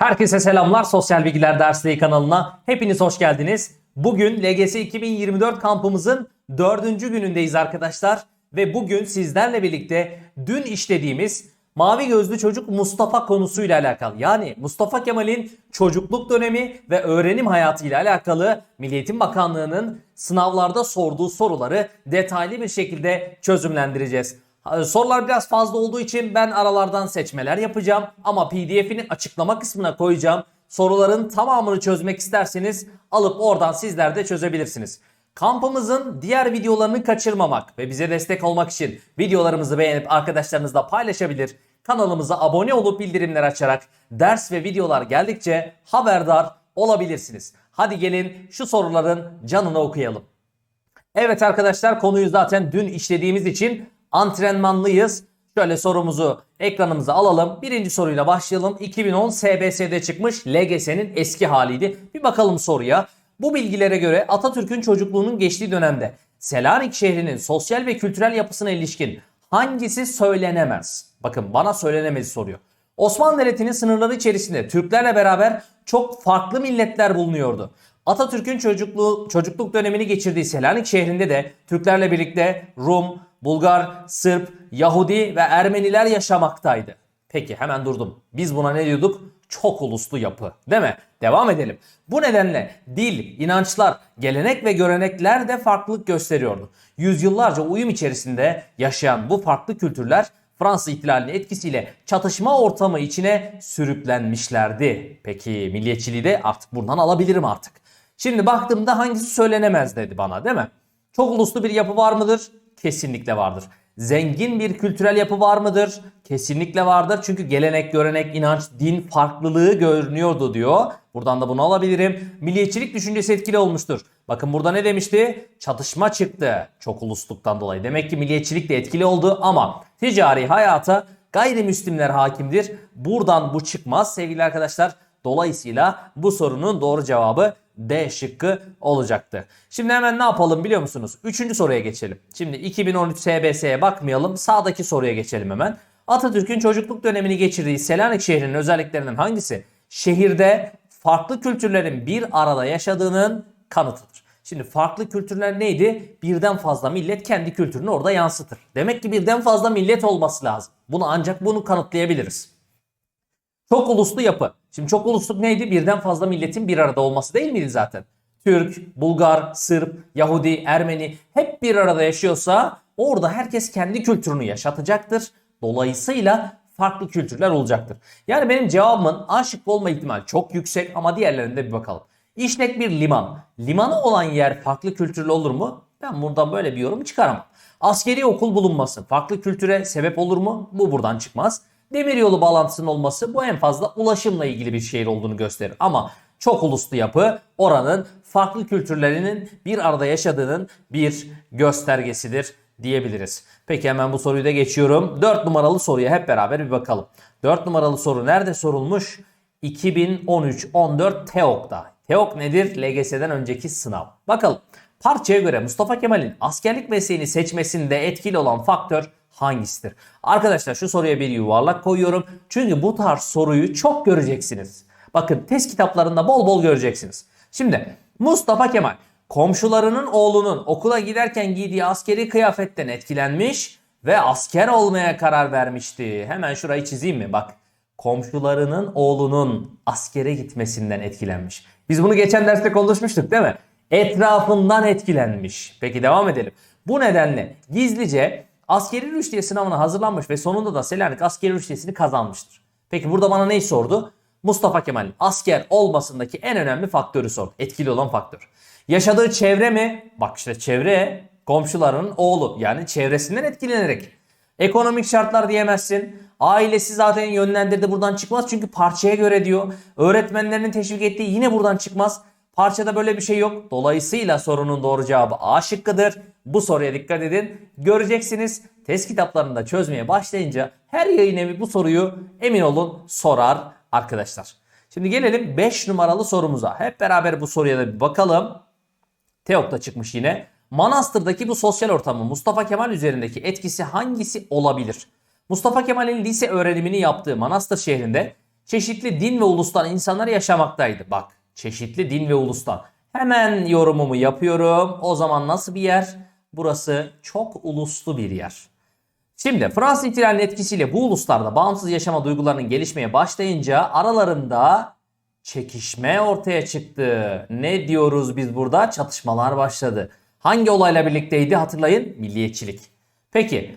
Herkese selamlar. Sosyal Bilgiler Dersliği kanalına hepiniz hoş geldiniz. Bugün LGS 2024 kampımızın dördüncü günündeyiz arkadaşlar. Ve bugün sizlerle birlikte dün işlediğimiz Mavi Gözlü Çocuk Mustafa konusuyla alakalı. Yani Mustafa Kemal'in çocukluk dönemi ve öğrenim hayatı ile alakalı Milli Eğitim Bakanlığı'nın sınavlarda sorduğu soruları detaylı bir şekilde çözümlendireceğiz. Sorular biraz fazla olduğu için ben aralardan seçmeler yapacağım ama PDF'ini açıklama kısmına koyacağım. Soruların tamamını çözmek isterseniz alıp oradan sizler de çözebilirsiniz. Kampımızın diğer videolarını kaçırmamak ve bize destek olmak için videolarımızı beğenip arkadaşlarınızla paylaşabilir. Kanalımıza abone olup bildirimler açarak ders ve videolar geldikçe haberdar olabilirsiniz. Hadi gelin şu soruların canını okuyalım. Evet arkadaşlar konuyu zaten dün işlediğimiz için antrenmanlıyız. Şöyle sorumuzu ekranımıza alalım. Birinci soruyla başlayalım. 2010 SBS'de çıkmış LGS'nin eski haliydi. Bir bakalım soruya. Bu bilgilere göre Atatürk'ün çocukluğunun geçtiği dönemde Selanik şehrinin sosyal ve kültürel yapısına ilişkin hangisi söylenemez? Bakın bana söylenemez soruyor. Osmanlı Devleti'nin sınırları içerisinde Türklerle beraber çok farklı milletler bulunuyordu. Atatürk'ün çocukluğu, çocukluk dönemini geçirdiği Selanik şehrinde de Türklerle birlikte Rum, Bulgar, Sırp, Yahudi ve Ermeniler yaşamaktaydı. Peki hemen durdum. Biz buna ne diyorduk? Çok uluslu yapı. Değil mi? Devam edelim. Bu nedenle dil, inançlar, gelenek ve görenekler de farklılık gösteriyordu. Yüzyıllarca uyum içerisinde yaşayan bu farklı kültürler Fransız ihtilalinin etkisiyle çatışma ortamı içine sürüklenmişlerdi. Peki milliyetçiliği de artık buradan alabilirim artık. Şimdi baktığımda hangisi söylenemez dedi bana değil mi? Çok uluslu bir yapı var mıdır? Kesinlikle vardır. Zengin bir kültürel yapı var mıdır? Kesinlikle vardır. Çünkü gelenek, görenek, inanç, din farklılığı görünüyordu diyor. Buradan da bunu alabilirim. Milliyetçilik düşüncesi etkili olmuştur. Bakın burada ne demişti? Çatışma çıktı. Çok ulusluktan dolayı. Demek ki milliyetçilik de etkili oldu ama ticari hayata gayrimüslimler hakimdir. Buradan bu çıkmaz sevgili arkadaşlar. Dolayısıyla bu sorunun doğru cevabı D şıkkı olacaktı. Şimdi hemen ne yapalım biliyor musunuz? Üçüncü soruya geçelim. Şimdi 2013 SBS'ye bakmayalım. Sağdaki soruya geçelim hemen. Atatürk'ün çocukluk dönemini geçirdiği Selanik şehrinin özelliklerinden hangisi? Şehirde farklı kültürlerin bir arada yaşadığının kanıtıdır. Şimdi farklı kültürler neydi? Birden fazla millet kendi kültürünü orada yansıtır. Demek ki birden fazla millet olması lazım. Bunu ancak bunu kanıtlayabiliriz. Çok uluslu yapı. Şimdi çok ulusluk neydi? Birden fazla milletin bir arada olması değil miydi zaten? Türk, Bulgar, Sırp, Yahudi, Ermeni hep bir arada yaşıyorsa orada herkes kendi kültürünü yaşatacaktır. Dolayısıyla farklı kültürler olacaktır. Yani benim cevabımın A şıkkı olma ihtimali çok yüksek ama diğerlerinde bir bakalım. İşlek bir liman. Limanı olan yer farklı kültürlü olur mu? Ben buradan böyle bir yorum çıkaramam. Askeri okul bulunması farklı kültüre sebep olur mu? Bu buradan çıkmaz. Demiryolu bağlantısının olması bu en fazla ulaşımla ilgili bir şehir olduğunu gösterir. Ama çok uluslu yapı oranın farklı kültürlerinin bir arada yaşadığının bir göstergesidir diyebiliriz. Peki hemen bu soruyu da geçiyorum. 4 numaralı soruya hep beraber bir bakalım. 4 numaralı soru nerede sorulmuş? 2013-14 TEOK'ta. TEOK nedir? LGS'den önceki sınav. Bakalım. Parçaya göre Mustafa Kemal'in askerlik mesleğini seçmesinde etkili olan faktör hangisidir? Arkadaşlar şu soruya bir yuvarlak koyuyorum. Çünkü bu tarz soruyu çok göreceksiniz. Bakın test kitaplarında bol bol göreceksiniz. Şimdi Mustafa Kemal komşularının oğlunun okula giderken giydiği askeri kıyafetten etkilenmiş ve asker olmaya karar vermişti. Hemen şurayı çizeyim mi? Bak komşularının oğlunun askere gitmesinden etkilenmiş. Biz bunu geçen derste konuşmuştuk değil mi? Etrafından etkilenmiş. Peki devam edelim. Bu nedenle gizlice askeri rüştiye sınavına hazırlanmış ve sonunda da Selanik askeri rüştiyesini kazanmıştır. Peki burada bana neyi sordu? Mustafa Kemal'in asker olmasındaki en önemli faktörü sordu. Etkili olan faktör. Yaşadığı çevre mi? Bak işte çevre komşularının oğlu yani çevresinden etkilenerek. Ekonomik şartlar diyemezsin. Ailesi zaten yönlendirdi buradan çıkmaz çünkü parçaya göre diyor. Öğretmenlerinin teşvik ettiği yine buradan çıkmaz. Parçada böyle bir şey yok. Dolayısıyla sorunun doğru cevabı A şıkkıdır. Bu soruya dikkat edin. Göreceksiniz test kitaplarında çözmeye başlayınca her yayın evi bu soruyu emin olun sorar arkadaşlar. Şimdi gelelim 5 numaralı sorumuza. Hep beraber bu soruya da bir bakalım. Teok'ta çıkmış yine. Manastır'daki bu sosyal ortamın Mustafa Kemal üzerindeki etkisi hangisi olabilir? Mustafa Kemal'in lise öğrenimini yaptığı Manastır şehrinde çeşitli din ve ulustan insanlar yaşamaktaydı. Bak çeşitli din ve ulustan. Hemen yorumumu yapıyorum. O zaman nasıl bir yer? Burası çok uluslu bir yer. Şimdi Fransız ihtilalinin etkisiyle bu uluslarda bağımsız yaşama duygularının gelişmeye başlayınca aralarında çekişme ortaya çıktı. Ne diyoruz biz burada? Çatışmalar başladı. Hangi olayla birlikteydi hatırlayın? Milliyetçilik. Peki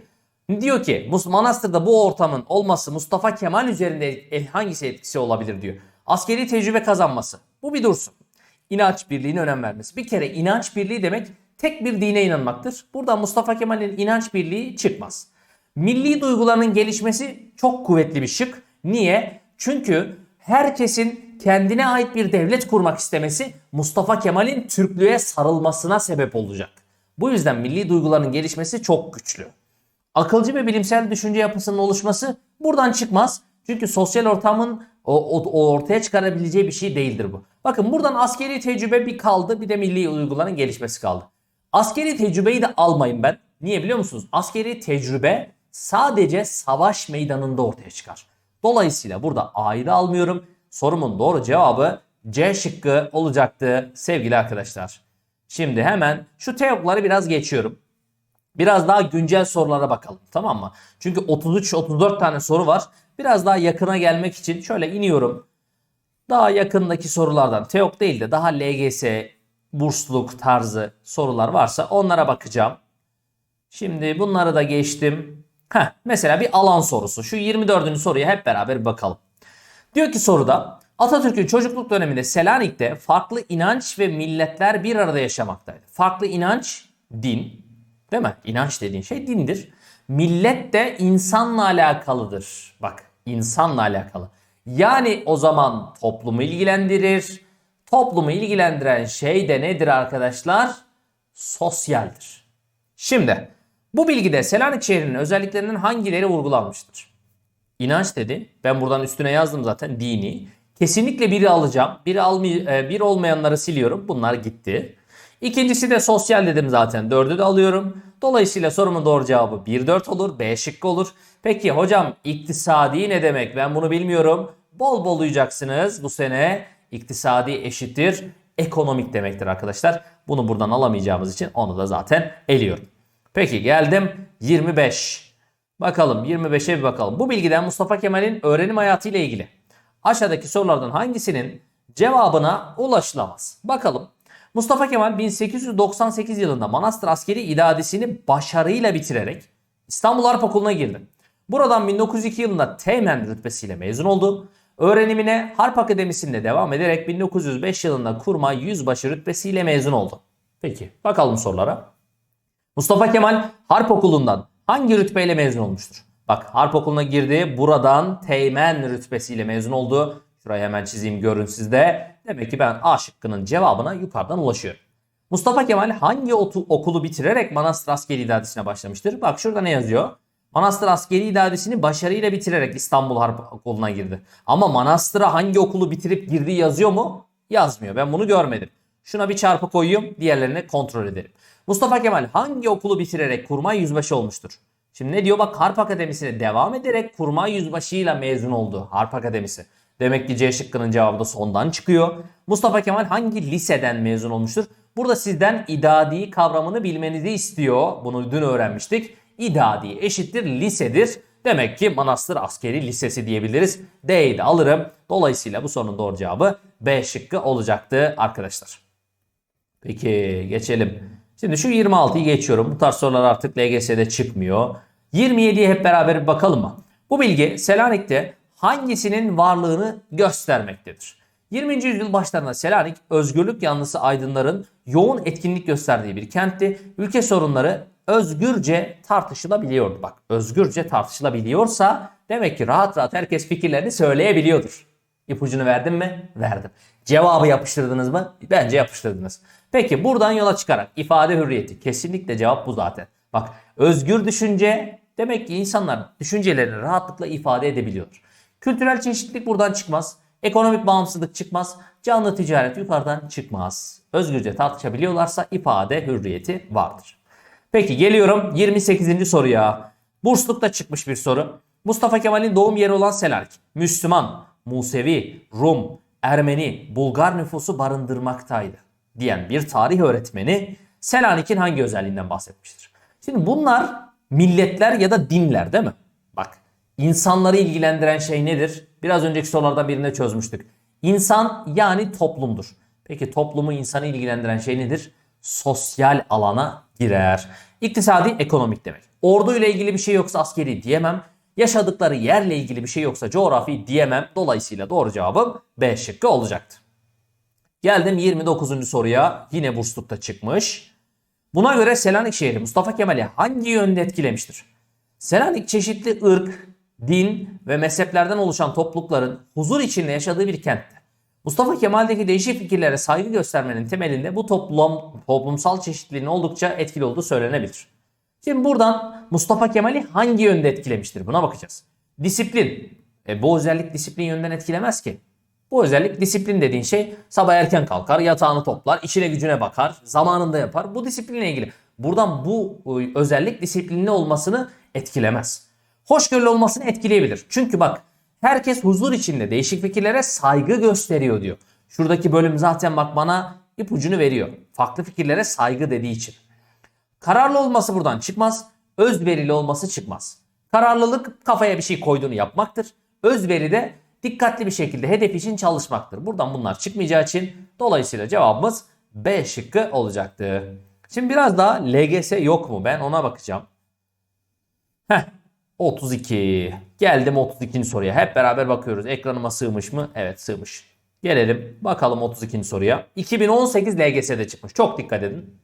diyor ki Manastır'da bu ortamın olması Mustafa Kemal üzerinde hangisi etkisi olabilir diyor. Askeri tecrübe kazanması. Bu bir dursun. İnanç birliğine önem vermesi. Bir kere inanç birliği demek tek bir dine inanmaktır. Buradan Mustafa Kemal'in inanç birliği çıkmaz. Milli duygularının gelişmesi çok kuvvetli bir şık. Niye? Çünkü herkesin kendine ait bir devlet kurmak istemesi Mustafa Kemal'in Türklüğe sarılmasına sebep olacak. Bu yüzden milli duyguların gelişmesi çok güçlü. Akılcı ve bilimsel düşünce yapısının oluşması buradan çıkmaz. Çünkü sosyal ortamın o, o- o ortaya çıkarabileceği bir şey değildir bu. Bakın buradan askeri tecrübe bir kaldı bir de milli duyguların gelişmesi kaldı. Askeri tecrübeyi de almayın ben. Niye biliyor musunuz? Askeri tecrübe sadece savaş meydanında ortaya çıkar. Dolayısıyla burada A'yı da almıyorum. Sorumun doğru cevabı C şıkkı olacaktı sevgili arkadaşlar. Şimdi hemen şu teokları biraz geçiyorum. Biraz daha güncel sorulara bakalım tamam mı? Çünkü 33-34 tane soru var. Biraz daha yakına gelmek için şöyle iniyorum. Daha yakındaki sorulardan TEOK değil de daha LGS, bursluluk tarzı sorular varsa onlara bakacağım. Şimdi bunları da geçtim. Heh, mesela bir alan sorusu. Şu 24. soruya hep beraber bakalım. Diyor ki soruda Atatürk'ün çocukluk döneminde Selanik'te farklı inanç ve milletler bir arada yaşamaktaydı. Farklı inanç, din, değil mi? İnanç dediğin şey dindir. Millet de insanla alakalıdır. Bak, insanla alakalı. Yani o zaman toplumu ilgilendirir. Toplumu ilgilendiren şey de nedir arkadaşlar? Sosyaldir. Şimdi bu bilgide Selanik şehrinin özelliklerinin hangileri vurgulanmıştır? İnanç dedi. Ben buradan üstüne yazdım zaten dini. Kesinlikle biri alacağım. Biri almay e, bir olmayanları siliyorum. Bunlar gitti. İkincisi de sosyal dedim zaten. Dördü de alıyorum. Dolayısıyla sorumun doğru cevabı 1-4 olur. B şıkkı olur. Peki hocam iktisadi ne demek? Ben bunu bilmiyorum. Bol bol duyacaksınız bu sene. İktisadi eşittir. Ekonomik demektir arkadaşlar. Bunu buradan alamayacağımız için onu da zaten eliyorum. Peki geldim 25. Bakalım 25'e bir bakalım. Bu bilgiden Mustafa Kemal'in öğrenim hayatı ile ilgili aşağıdaki sorulardan hangisinin cevabına ulaşılamaz? Bakalım. Mustafa Kemal 1898 yılında Manastır Askeri İdadisini başarıyla bitirerek İstanbul Harp Okulu'na girdi. Buradan 1902 yılında Teğmen rütbesiyle mezun oldu. Öğrenimine Harp Akademisi'nde devam ederek 1905 yılında Kurmay Yüzbaşı rütbesiyle mezun oldu. Peki bakalım sorulara. Mustafa Kemal Harp Okulu'ndan hangi rütbeyle mezun olmuştur? Bak Harp Okulu'na girdi. Buradan Teğmen rütbesiyle mezun oldu. Şurayı hemen çizeyim görün sizde. Demek ki ben A şıkkının cevabına yukarıdan ulaşıyorum. Mustafa Kemal hangi okulu bitirerek Manastır Askeri İdadisi'ne başlamıştır? Bak şurada ne yazıyor? Manastır Askeri İdadisi'ni başarıyla bitirerek İstanbul Harp Okulu'na girdi. Ama Manastır'a hangi okulu bitirip girdiği yazıyor mu? Yazmıyor. Ben bunu görmedim. Şuna bir çarpı koyayım, diğerlerini kontrol edelim. Mustafa Kemal hangi okulu bitirerek kurmay yüzbaşı olmuştur? Şimdi ne diyor? Bak Harp Akademisi'ne devam ederek kurmay yüzbaşıyla mezun oldu. Harp Akademisi. Demek ki C şıkkının cevabı da sondan çıkıyor. Mustafa Kemal hangi liseden mezun olmuştur? Burada sizden idadi kavramını bilmenizi istiyor. Bunu dün öğrenmiştik. İdadi eşittir lisedir. Demek ki Manastır Askeri Lisesi diyebiliriz. D'yi de alırım. Dolayısıyla bu sorunun doğru cevabı B şıkkı olacaktı arkadaşlar. Peki geçelim. Şimdi şu 26'yı geçiyorum. Bu tarz sorular artık LGS'de çıkmıyor. 27'ye hep beraber bir bakalım mı? Bu bilgi Selanik'te hangisinin varlığını göstermektedir? 20. yüzyıl başlarında Selanik özgürlük yanlısı aydınların yoğun etkinlik gösterdiği bir kentti. Ülke sorunları özgürce tartışılabiliyordu. Bak özgürce tartışılabiliyorsa demek ki rahat rahat herkes fikirlerini söyleyebiliyordur. İpucunu verdim mi? Verdim. Cevabı yapıştırdınız mı? Bence yapıştırdınız. Peki buradan yola çıkarak ifade hürriyeti. Kesinlikle cevap bu zaten. Bak özgür düşünce demek ki insanlar düşüncelerini rahatlıkla ifade edebiliyor. Kültürel çeşitlilik buradan çıkmaz. Ekonomik bağımsızlık çıkmaz. Canlı ticaret yukarıdan çıkmaz. Özgürce tartışabiliyorlarsa ifade hürriyeti vardır. Peki geliyorum 28. soruya. Bursluk'ta çıkmış bir soru. Mustafa Kemal'in doğum yeri olan Selanik. Müslüman, Musevi, Rum, Ermeni, Bulgar nüfusu barındırmaktaydı diyen bir tarih öğretmeni Selanik'in hangi özelliğinden bahsetmiştir? Şimdi bunlar milletler ya da dinler değil mi? İnsanları ilgilendiren şey nedir? Biraz önceki sorulardan birinde çözmüştük. İnsan yani toplumdur. Peki toplumu insanı ilgilendiren şey nedir? Sosyal alana girer. İktisadi ekonomik demek. Ordu ile ilgili bir şey yoksa askeri diyemem. Yaşadıkları yerle ilgili bir şey yoksa coğrafi diyemem. Dolayısıyla doğru cevabım B şıkkı olacaktı. Geldim 29. soruya. Yine burslukta çıkmış. Buna göre Selanik şehri Mustafa Kemal'i hangi yönde etkilemiştir? Selanik çeşitli ırk, din ve mezheplerden oluşan toplulukların huzur içinde yaşadığı bir kentti. Mustafa Kemal'deki değişik fikirlere saygı göstermenin temelinde bu toplum, toplumsal çeşitliliğin oldukça etkili olduğu söylenebilir. Şimdi buradan Mustafa Kemal'i hangi yönde etkilemiştir buna bakacağız. Disiplin. E, bu özellik disiplin yönden etkilemez ki. Bu özellik disiplin dediğin şey sabah erken kalkar, yatağını toplar, işine gücüne bakar, zamanında yapar. Bu disiplinle ilgili. Buradan bu e, özellik disiplinli olmasını etkilemez. Hoşgörülü olmasını etkileyebilir. Çünkü bak herkes huzur içinde değişik fikirlere saygı gösteriyor diyor. Şuradaki bölüm zaten bak bana ipucunu veriyor. Farklı fikirlere saygı dediği için. Kararlı olması buradan çıkmaz. Özverili olması çıkmaz. Kararlılık kafaya bir şey koyduğunu yapmaktır. Özveri de dikkatli bir şekilde hedef için çalışmaktır. Buradan bunlar çıkmayacağı için dolayısıyla cevabımız B şıkkı olacaktı. Şimdi biraz daha LGS yok mu? Ben ona bakacağım. Heh, 32. Geldim 32. soruya. Hep beraber bakıyoruz. Ekranıma sığmış mı? Evet sığmış. Gelelim bakalım 32. soruya. 2018 LGS'de çıkmış. Çok dikkat edin.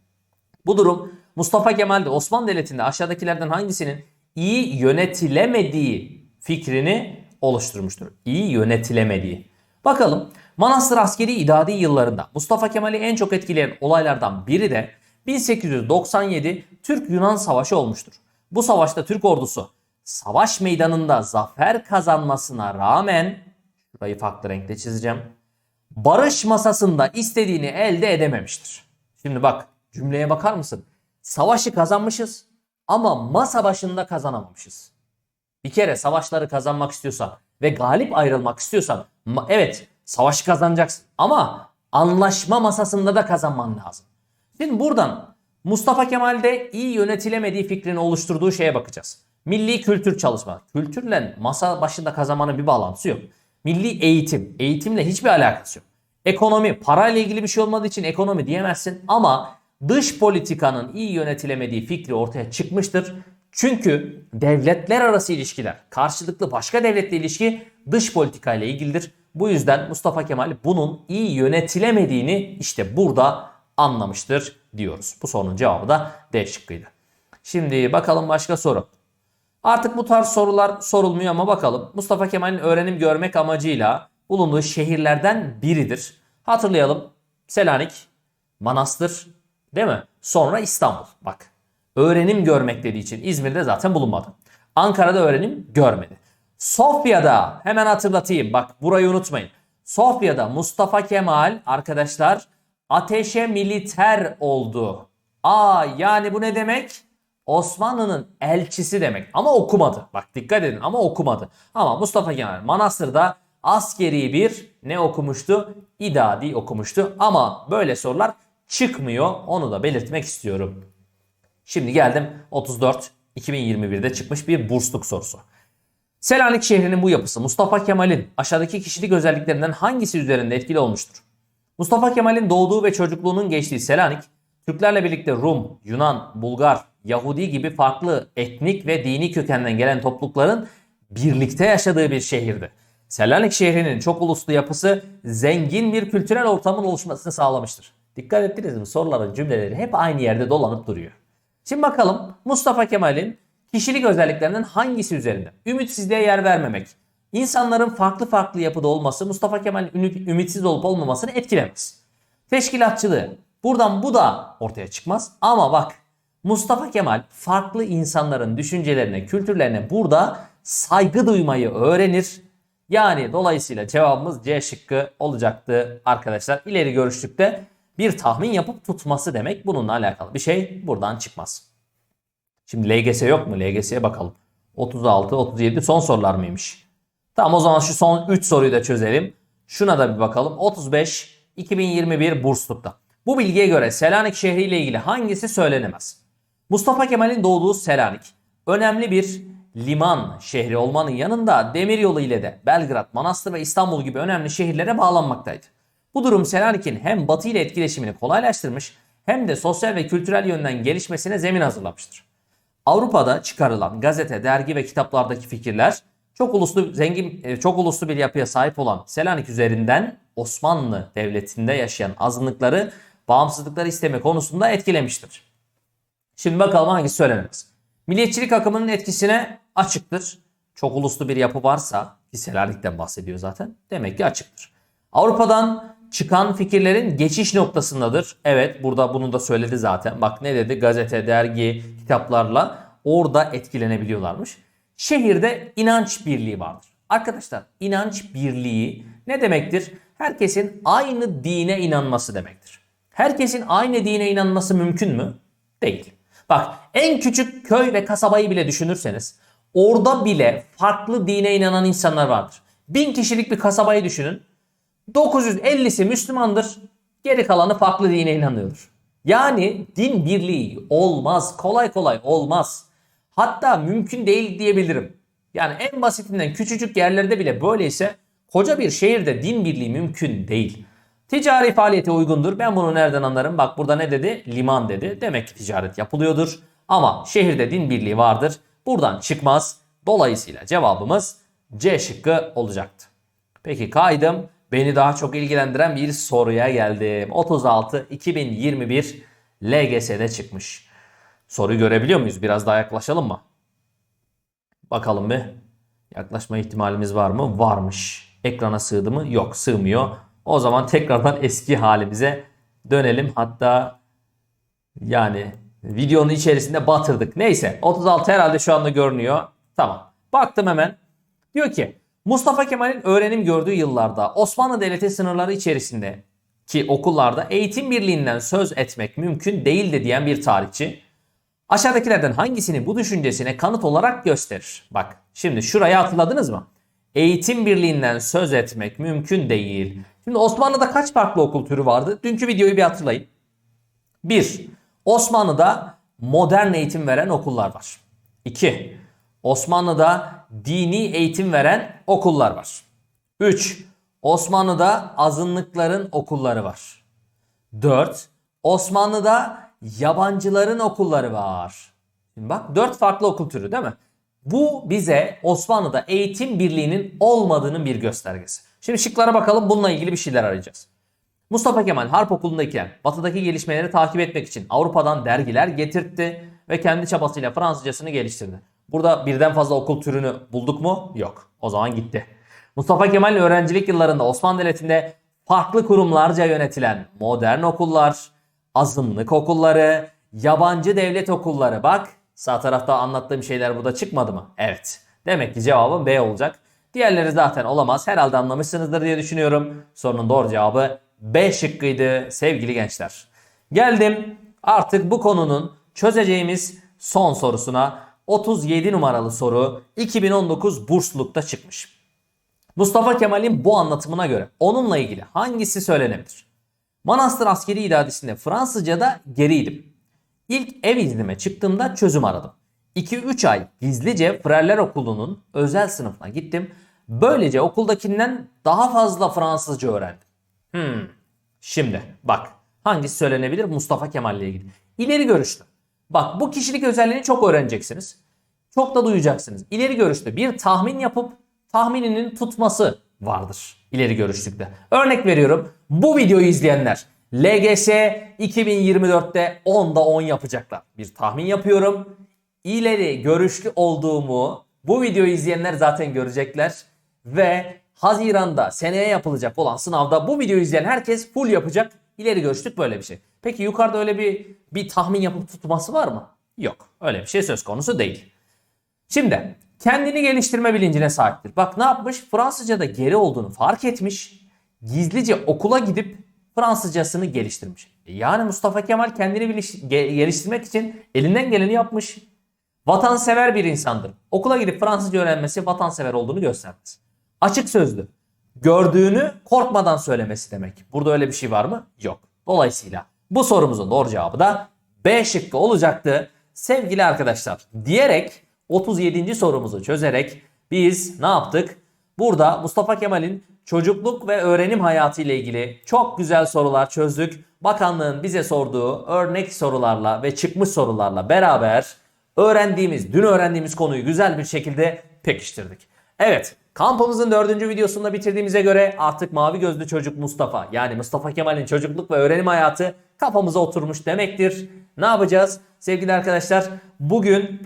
Bu durum Mustafa Kemal'de Osmanlı Devleti'nde aşağıdakilerden hangisinin iyi yönetilemediği fikrini oluşturmuştur. İyi yönetilemediği. Bakalım Manastır askeri idadi yıllarında Mustafa Kemal'i en çok etkileyen olaylardan biri de 1897 Türk-Yunan Savaşı olmuştur. Bu savaşta Türk ordusu savaş meydanında zafer kazanmasına rağmen şurayı farklı renkle çizeceğim. Barış masasında istediğini elde edememiştir. Şimdi bak cümleye bakar mısın? Savaşı kazanmışız ama masa başında kazanamamışız. Bir kere savaşları kazanmak istiyorsan ve galip ayrılmak istiyorsan evet savaşı kazanacaksın ama anlaşma masasında da kazanman lazım. Şimdi buradan Mustafa Kemal'de iyi yönetilemediği fikrini oluşturduğu şeye bakacağız. Milli kültür çalışma. Kültürle masa başında kazanmanın bir bağlantısı yok. Milli eğitim. Eğitimle hiçbir alakası yok. Ekonomi. Parayla ilgili bir şey olmadığı için ekonomi diyemezsin ama dış politikanın iyi yönetilemediği fikri ortaya çıkmıştır. Çünkü devletler arası ilişkiler, karşılıklı başka devletle ilişki dış politika ile ilgilidir. Bu yüzden Mustafa Kemal bunun iyi yönetilemediğini işte burada anlamıştır diyoruz. Bu sorunun cevabı da D şıkkıydı. Şimdi bakalım başka soru. Artık bu tarz sorular sorulmuyor ama bakalım. Mustafa Kemal'in öğrenim görmek amacıyla bulunduğu şehirlerden biridir. Hatırlayalım. Selanik, Manastır, değil mi? Sonra İstanbul. Bak. Öğrenim görmek dediği için İzmir'de zaten bulunmadı. Ankara'da öğrenim görmedi. Sofya'da hemen hatırlatayım. Bak burayı unutmayın. Sofya'da Mustafa Kemal arkadaşlar ateşe militer oldu. Aa yani bu ne demek? Osmanlı'nın elçisi demek. Ama okumadı. Bak dikkat edin ama okumadı. Ama Mustafa Kemal Manastır'da askeri bir ne okumuştu? İdadi okumuştu. Ama böyle sorular çıkmıyor. Onu da belirtmek istiyorum. Şimdi geldim 34 2021'de çıkmış bir bursluk sorusu. Selanik şehrinin bu yapısı Mustafa Kemal'in aşağıdaki kişilik özelliklerinden hangisi üzerinde etkili olmuştur? Mustafa Kemal'in doğduğu ve çocukluğunun geçtiği Selanik, Türklerle birlikte Rum, Yunan, Bulgar, Yahudi gibi farklı etnik ve dini kökenden gelen toplulukların birlikte yaşadığı bir şehirdi. Selanik şehrinin çok uluslu yapısı zengin bir kültürel ortamın oluşmasını sağlamıştır. Dikkat ettiniz mi? Soruların cümleleri hep aynı yerde dolanıp duruyor. Şimdi bakalım Mustafa Kemal'in kişilik özelliklerinden hangisi üzerinde? Ümitsizliğe yer vermemek. İnsanların farklı farklı yapıda olması Mustafa Kemal'in ümit- ümitsiz olup olmamasını etkilemez. Teşkilatçılığı. Buradan bu da ortaya çıkmaz. Ama bak Mustafa Kemal farklı insanların düşüncelerine, kültürlerine burada saygı duymayı öğrenir. Yani dolayısıyla cevabımız C şıkkı olacaktı arkadaşlar. İleri görüşlükte bir tahmin yapıp tutması demek. Bununla alakalı bir şey buradan çıkmaz. Şimdi LGS yok mu? LGS'ye bakalım. 36, 37 son sorular mıymış? Tamam o zaman şu son 3 soruyu da çözelim. Şuna da bir bakalım. 35 2021 Bursluk'ta. Bu bilgiye göre Selanik şehri ile ilgili hangisi söylenemez? Mustafa Kemal'in doğduğu Selanik önemli bir liman şehri olmanın yanında demiryolu ile de Belgrad, Manastır ve İstanbul gibi önemli şehirlere bağlanmaktaydı. Bu durum Selanik'in hem Batı ile etkileşimini kolaylaştırmış hem de sosyal ve kültürel yönden gelişmesine zemin hazırlamıştır. Avrupa'da çıkarılan gazete, dergi ve kitaplardaki fikirler çok uluslu zengin e, çok uluslu bir yapıya sahip olan Selanik üzerinden Osmanlı Devleti'nde yaşayan azınlıkları bağımsızlıkları isteme konusunda etkilemiştir. Şimdi bakalım hangisi söylenemez. Milliyetçilik akımının etkisine açıktır. Çok uluslu bir yapı varsa ki Selanik'ten bahsediyor zaten. Demek ki açıktır. Avrupa'dan çıkan fikirlerin geçiş noktasındadır. Evet burada bunu da söyledi zaten. Bak ne dedi? Gazete, dergi, kitaplarla orada etkilenebiliyorlarmış. Şehirde inanç birliği vardır. Arkadaşlar inanç birliği ne demektir? Herkesin aynı dine inanması demektir. Herkesin aynı dine inanması mümkün mü? Değil. Bak en küçük köy ve kasabayı bile düşünürseniz orada bile farklı dine inanan insanlar vardır. Bin kişilik bir kasabayı düşünün. 950'si Müslümandır. Geri kalanı farklı dine inanıyordur. Yani din birliği olmaz. Kolay kolay olmaz. Hatta mümkün değil diyebilirim. Yani en basitinden küçücük yerlerde bile böyleyse koca bir şehirde din birliği mümkün değil. Ticari faaliyete uygundur. Ben bunu nereden anlarım? Bak burada ne dedi? Liman dedi. Demek ki ticaret yapılıyordur. Ama şehirde din birliği vardır. Buradan çıkmaz. Dolayısıyla cevabımız C şıkkı olacaktı. Peki kaydım. Beni daha çok ilgilendiren bir soruya geldim. 36 2021 LGS'de çıkmış. Soruyu görebiliyor muyuz? Biraz daha yaklaşalım mı? Bakalım bir. Yaklaşma ihtimalimiz var mı? Varmış. Ekrana sığdı mı? Yok sığmıyor. O zaman tekrardan eski halimize dönelim. Hatta yani videonun içerisinde batırdık. Neyse 36 herhalde şu anda görünüyor. Tamam. Baktım hemen. Diyor ki Mustafa Kemal'in öğrenim gördüğü yıllarda Osmanlı Devleti sınırları içerisinde ki okullarda eğitim birliğinden söz etmek mümkün değildi diyen bir tarihçi aşağıdakilerden hangisini bu düşüncesine kanıt olarak gösterir? Bak şimdi şurayı hatırladınız mı? Eğitim birliğinden söz etmek mümkün değil. Şimdi Osmanlı'da kaç farklı okul türü vardı? Dünkü videoyu bir hatırlayın. 1. Osmanlı'da modern eğitim veren okullar var. 2. Osmanlı'da dini eğitim veren okullar var. 3. Osmanlı'da azınlıkların okulları var. 4. Osmanlı'da yabancıların okulları var. Şimdi bak 4 farklı okul türü değil mi? Bu bize Osmanlı'da eğitim birliğinin olmadığının bir göstergesi. Şimdi şıklara bakalım bununla ilgili bir şeyler arayacağız. Mustafa Kemal Harp Okulu'ndayken batıdaki gelişmeleri takip etmek için Avrupa'dan dergiler getirtti ve kendi çabasıyla Fransızcasını geliştirdi. Burada birden fazla okul türünü bulduk mu? Yok. O zaman gitti. Mustafa Kemal'in öğrencilik yıllarında Osmanlı Devleti'nde farklı kurumlarca yönetilen modern okullar, azınlık okulları, yabancı devlet okulları bak sağ tarafta anlattığım şeyler burada çıkmadı mı? Evet. Demek ki cevabım B olacak. Diğerleri zaten olamaz. Herhalde anlamışsınızdır diye düşünüyorum. Sorunun doğru cevabı B şıkkıydı sevgili gençler. Geldim artık bu konunun çözeceğimiz son sorusuna. 37 numaralı soru 2019 Bursluk'ta çıkmış. Mustafa Kemal'in bu anlatımına göre onunla ilgili hangisi söylenebilir? Manastır askeri iradesinde Fransızca'da geriydim. İlk ev iznime çıktığımda çözüm aradım. 2-3 ay gizlice Frerler Okulu'nun özel sınıfına gittim. Böylece okuldakinden daha fazla Fransızca öğrendim. Hmm. Şimdi bak hangisi söylenebilir Mustafa Kemal ile ilgili. İleri görüşlü. Bak bu kişilik özelliğini çok öğreneceksiniz. Çok da duyacaksınız. İleri görüşlü bir tahmin yapıp tahmininin tutması vardır ileri görüşlükte. Örnek veriyorum. Bu videoyu izleyenler LGS 2024'te 10'da 10 yapacaklar. Bir tahmin yapıyorum. İleri görüşlü olduğumu bu videoyu izleyenler zaten görecekler. Ve Haziran'da seneye yapılacak olan sınavda bu videoyu izleyen herkes full yapacak. İleri görüşlük böyle bir şey. Peki yukarıda öyle bir bir tahmin yapıp tutması var mı? Yok. Öyle bir şey söz konusu değil. Şimdi kendini geliştirme bilincine sahiptir. Bak ne yapmış? Fransızca'da geri olduğunu fark etmiş. Gizlice okula gidip Fransızcasını geliştirmiş. E Yani Mustafa Kemal kendini geliştirmek için elinden geleni yapmış. Vatansever bir insandır. Okula gidip Fransızca öğrenmesi vatansever olduğunu göstermez. Açık sözlü. Gördüğünü korkmadan söylemesi demek. Burada öyle bir şey var mı? Yok. Dolayısıyla bu sorumuzun doğru cevabı da B şıkkı olacaktı. Sevgili arkadaşlar diyerek 37. sorumuzu çözerek biz ne yaptık? Burada Mustafa Kemal'in çocukluk ve öğrenim hayatı ile ilgili çok güzel sorular çözdük. Bakanlığın bize sorduğu örnek sorularla ve çıkmış sorularla beraber öğrendiğimiz, dün öğrendiğimiz konuyu güzel bir şekilde pekiştirdik. Evet, kampımızın dördüncü videosunda bitirdiğimize göre artık mavi gözlü çocuk Mustafa yani Mustafa Kemal'in çocukluk ve öğrenim hayatı kafamıza oturmuş demektir. Ne yapacağız sevgili arkadaşlar? Bugün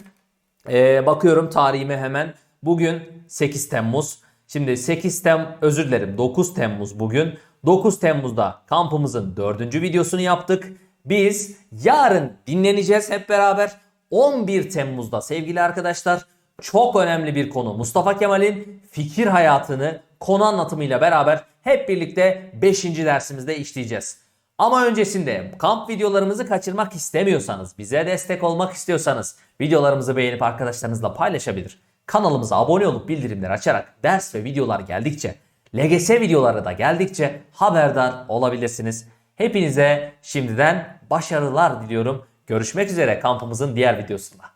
ee, bakıyorum tarihime hemen. Bugün 8 Temmuz. Şimdi 8 Tem özür dilerim 9 Temmuz bugün. 9 Temmuz'da kampımızın 4. videosunu yaptık. Biz yarın dinleneceğiz hep beraber. 11 Temmuz'da sevgili arkadaşlar çok önemli bir konu. Mustafa Kemal'in fikir hayatını konu anlatımıyla beraber hep birlikte 5. dersimizde işleyeceğiz. Ama öncesinde kamp videolarımızı kaçırmak istemiyorsanız, bize destek olmak istiyorsanız videolarımızı beğenip arkadaşlarınızla paylaşabilir. Kanalımıza abone olup bildirimleri açarak ders ve videolar geldikçe, LGS videoları da geldikçe haberdar olabilirsiniz. Hepinize şimdiden başarılar diliyorum. Görüşmek üzere kampımızın diğer videosunda.